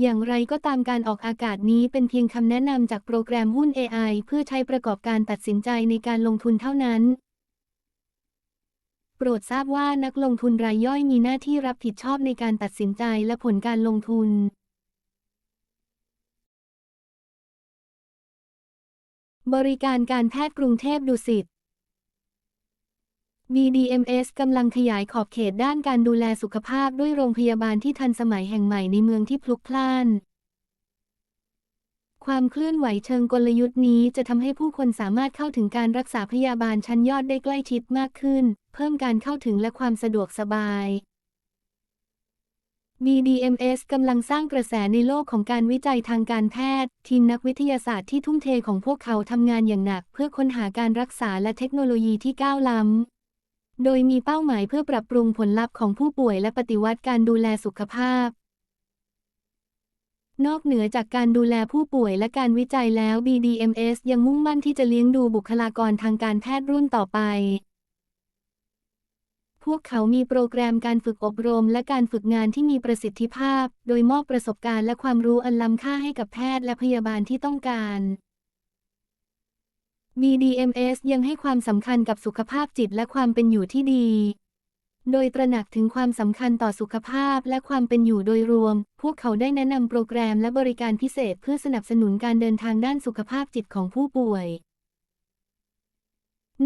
อย่างไรก็ตามการออกอากาศนี้เป็นเพียงคำแนะนำจากโปรแกรมหุ้น AI เพื่อใช้ประกอบการตัดสินใจในการลงทุนเท่านั้น โปรดทราบว่านักลงทุนรายย่อยมีหน้าที่รับผิดชอบในการตัดสินใจและผลการลงทุน บริการการแพทย์กรุงเทพดุสิต BDMS กำลังขยายขอบเขตด้านการดูแลสุขภาพด้วยโรงพยาบาลที่ทันสมัยแห่งใหม่ในเมืองที่พลุกพล่าน ความเคลื่อนไหวเชิงกลยุทธ์นี้จะทำให้ผู้คนสามารถเข้าถึงการรักษาพยาบาลชั้นยอดได้ใกล้ชิดมากขึ้น เพิ่มการเข้าถึงและความสะดวกสบาย BDMS กำลังสร้างกระแสในโลกของการวิจัยทางการแพทย์ ทีมนักวิทยาศาสตร์ที่ทุ่มเทของพวกเขาทำงานอย่างหนัก เพื่อค้นหาการรักษาและเทคโนโลยีที่ก้าวล้ำ โดยมีเป้าหมายเพื่อปรับปรุงผลลัพธ์ของผู้ป่วยและปฏิวัติการดูแลสุขภาพ นอกเหนือจากการดูแลผู้ป่วยและการวิจัยแล้ว BDMS ยังมุ่งมั่นที่จะเลี้ยงดูบุคลากรทางการแพทย์รุ่นต่อไปพวกเขามีโปรแกรมการฝึกอบรม และการฝึกงานที่มีประสิทธิภาพ โดยมอบประสบการณ์และความรู้อันล้ำค่าให้กับแพทย์และพยาบาลที่ต้องการ BDMS ยังให้ความสำคัญกับสุขภาพจิตและความเป็นอยู่ที่ดี โดยตระหนักถึงความสำคัญต่อสุขภาพและความเป็นอยู่โดยรวม พวกเขาได้แนะนำโปรแกรมและบริการพิเศษเพื่อสนับสนุนการเดินทางด้านสุขภาพจิตของผู้ป่วย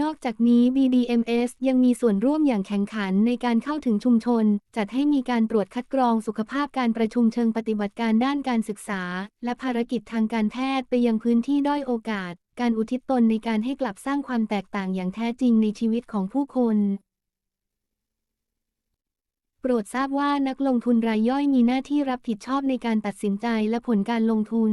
นอกจากนี้ BDMS ยังมีส่วนร่วมอย่างแข่งขันในการเข้าถึงชุมชน จัดให้มีการตรวจคัดกรองสุขภาพการประชุมเชิงปฏิบัติการด้านการศึกษา และภารกิจทางการแพทย์ไปยังพื้นที่ด้อยโอกาส การอุทิศตนในการให้กลับสร้างความแตกต่างอย่างแท้จริงในชีวิตของผู้คนโปรดทราบว่านักลงทุนรายย่อยมีหน้าที่รับผิดชอบในการตัดสินใจและผลการลงทุน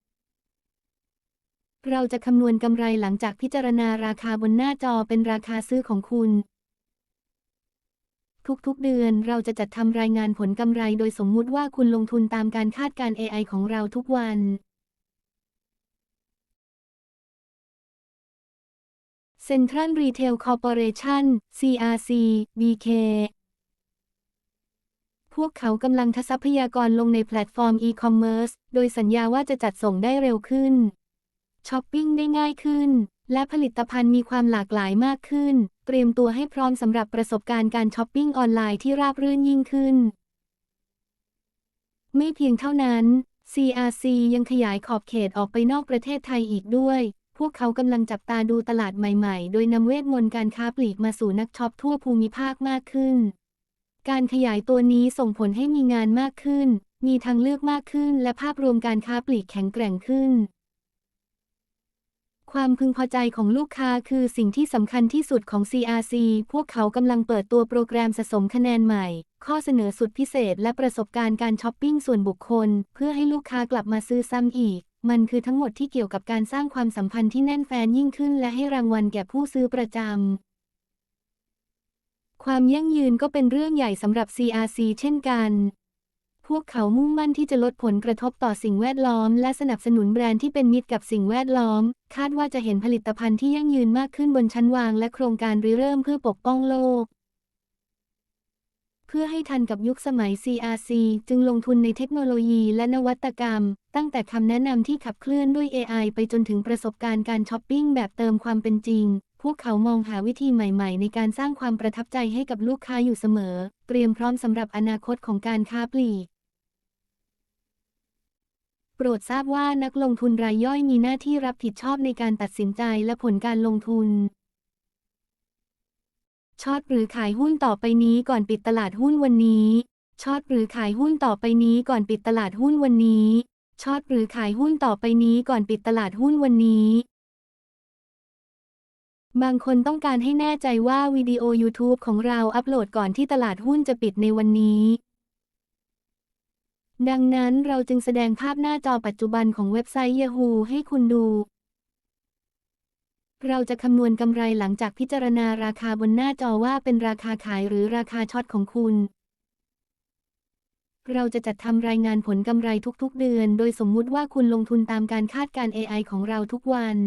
เราจะคำนวณกำไรหลังจากพิจารณาราคาบนหน้าจอเป็นราคาซื้อของคุณ ทุกๆเดือนเราจะจัดทำรายงานผลกำไรโดยสมมุติว่าคุณลงทุนตามการคาดการ AI ของเราทุกวันเซ็นทรัลรีเทลคอร์ปอเรชั่น CRC BK พวกเขากำลังทรัพยากรลงในแพลตฟอร์มอีคอมเมิร์ซโดยสัญญาว่าจะจัดส่งได้เร็วขึ้น ช้อปปิ้งได้ง่ายขึ้น และผลิตภัณฑ์มีความหลากหลายมากขึ้น เตรียมตัวให้พร้อมสำหรับประสบการณ์การช้อปปิ้งออนไลน์ที่ราบรื่นยิ่งขึ้น ไม่เพียงเท่านั้น CRC ยังขยายขอบเขตออกไปนอกประเทศไทยอีกด้วย พวกเขากำลังจับตาดูตลาดใหม่ๆ โดยนำเวทมนต์การค้าปลีกมาสู่นักช็อปทั่วภูมิภาคมากขึ้น การขยายตัวนี้ส่งผลให้มีงานมากขึ้น มีทางเลือกมากขึ้น และภาพรวมการค้าปลีกแข็งแกร่งขึ้น ความพึงพอใจของลูกค้าคือสิ่งที่สำคัญที่สุดของ CRC พวกเขากำลังเปิดตัวโปรแกรมสะสมคะแนนใหม่ ข้อเสนอสุดพิเศษและประสบการณ์การช้อปปิ้งส่วนบุคคล เพื่อให้ลูกค้ากลับมาซื้อซ้ำอีก มันคือทั้งหมดที่เกี่ยวกับการสร้างความสัมพันธ์ที่แน่นแฟนยิ่งขึ้น และให้รางวัลแก่ผู้ซื้อประจำความยั่งยืนก็เป็นเรื่องใหญ่สำหรับ CRC เช่นกัน พวกเขามุ่งมั่นที่จะลดผลกระทบต่อสิ่งแวดล้อม และสนับสนุนแบรนด์ที่เป็นมิตรกับสิ่งแวดล้อม คาดว่าจะเห็นผลิตภัณฑ์ที่ยั่งยืนมากขึ้นบนชั้นวาง และโครงการริเริ่มเพื่อปกป้องโลก เพื่อให้ทันกับยุคสมัย CRC จึงลงทุนในเทคโนโลยีและนวัตกรรม ตั้งแต่คำแนะนำที่ขับเคลื่อนด้วย AI ไปจนถึงประสบการณ์การช้อปปิ้งแบบเติมความเป็นจริง พวกเขามองหาวิธีใหม่ๆ ในการสร้างความประทับใจให้กับลูกค้าอยู่เสมอ เตรียมพร้อมสำหรับอนาคตของการค้าปลีก โปรดทราบว่านักลงทุนรายย่อยมีหน้าที่รับผิดชอบในการตัดสินใจและผลการลงทุนช็อตหรือขายหุ้นต่อไปนี้ก่อนปิดตลาดหุ้นวันนี้ช็อตหรือขายหุ้นต่อไปนี้ก่อนปิดตลาดหุ้นวันนี้ช็อตหรือขายหุ้นต่อไปนี้ก่อนปิดตลาดหุ้นวันนี้ บางคนต้องการให้แน่ใจว่าวิดีโอ YouTube ของเราอัปโหลดก่อนที่ตลาดหุ้นจะปิดในวันนี้ ดังนั้นเราจึงแสดงภาพหน้าจอปัจจุบันของเว็บไซต์ Yahoo ให้คุณดู เราจะคำนวณกำไรหลังจากพิจารณาราคาบนหน้าจอว่าเป็นราคาขายหรือราคาช็อตของคุณ เราจะจัดทำรายงานผลกำไรทุกๆ เดือน โดยสมมุติว่าคุณลงทุนตามการคาดการ AI ของเราทุกวัน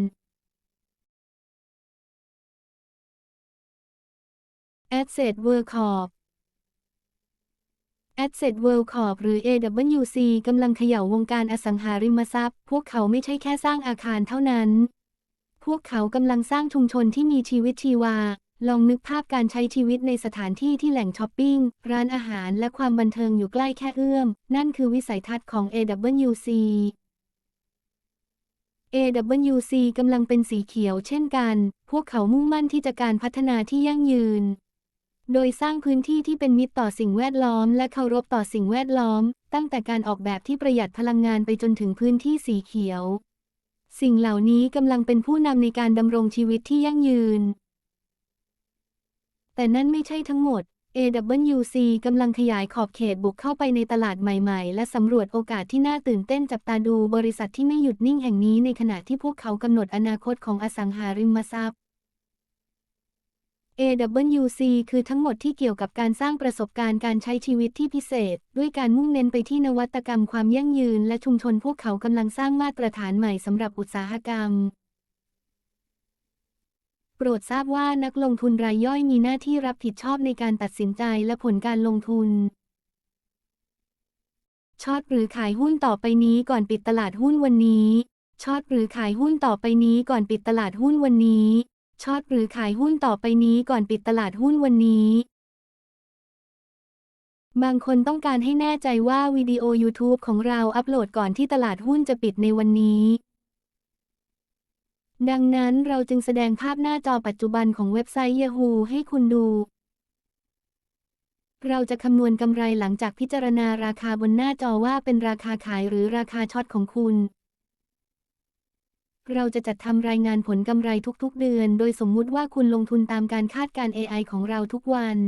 Asset World Corp Asset World Corp หรือ AWC กำลังเขย่าวงการอสังหาริมทรัพย์ พวกเขาไม่ใช่แค่สร้างอาคารเท่านั้น พวกเขากำลังสร้างชุมชนที่มีชีวิตชีวา ลองนึกภาพการใช้ชีวิตในสถานที่ที่แหล่งช้อปปิ้ง ร้านอาหารและความบันเทิงอยู่ใกล้แค่เอื้อม นั่นคือวิสัยทัศน์ของ AWC AWC กำลังเป็นสีเขียวเช่นกัน พวกเขามุ่งมั่นที่จะการพัฒนาที่ยั่งยืน โดยสร้างพื้นที่ที่เป็นมิตรต่อสิ่งแวดล้อม และเคารพต่อสิ่งแวดล้อม ตั้งแต่การออกแบบที่ประหยัดพลังงานไปจนถึงพื้นที่สีเขียว สิ่งเหล่านี้กำลังเป็นผู้นำในการดำรงชีวิตที่ยั่งยืน แต่นั่นไม่ใช่ทั้งหมด AWC กำลังขยายขอบเขตบุกเข้าไปในตลาดใหม่ๆ และสำรวจโอกาสที่น่าตื่นเต้นจับตาดูบริษัทที่ไม่หยุดนิ่งแห่งนี้ในขณะที่พวกเขากำหนดอนาคตของอสังหาริมทรัพย์ AWC คือทั้งหมดที่เกี่ยวกับการสร้างประสบการณ์การใช้ชีวิตที่พิเศษ ด้วยการมุ่งเน้นไปที่นวัตกรรมความยั่งยืน และชุมชนพวกเขากำลังสร้างมาตรฐานใหม่สำหรับอุตสาหกรรม โปรดทราบว่านักลงทุนรายย่อยมีหน้าที่รับผิดชอบในการตัดสินใจและผลการลงทุนช็อตหรือขายหุ้นต่อไปนี้ก่อนปิดตลาดหุ้นวันนี้ช็อตหรือขายหุ้นต่อไปนี้ก่อนปิดตลาดหุ้นวันนี้ ช็อตหรือขายหุ้นต่อไปนี้ก่อนปิดตลาดหุ้นวันนี้ บางคนต้องการให้แน่ใจว่าวิดีโอ YouTube ของเราอัปโหลดก่อนที่ตลาดหุ้นจะปิดในวันนี้ ดังนั้นเราจึงแสดงภาพหน้าจอปัจจุบันของเว็บไซต์ Yahoo ให้คุณดู เราจะคำนวณกำไรหลังจากพิจารณาราคาบนหน้าจอว่าเป็นราคาขายหรือราคาช็อตของคุณ เราจะจัดทำรายงานผลกำไรทุกๆ เดือน โดยสมมุติว่าคุณลงทุนตามการคาดการ AI ของเราทุกวัน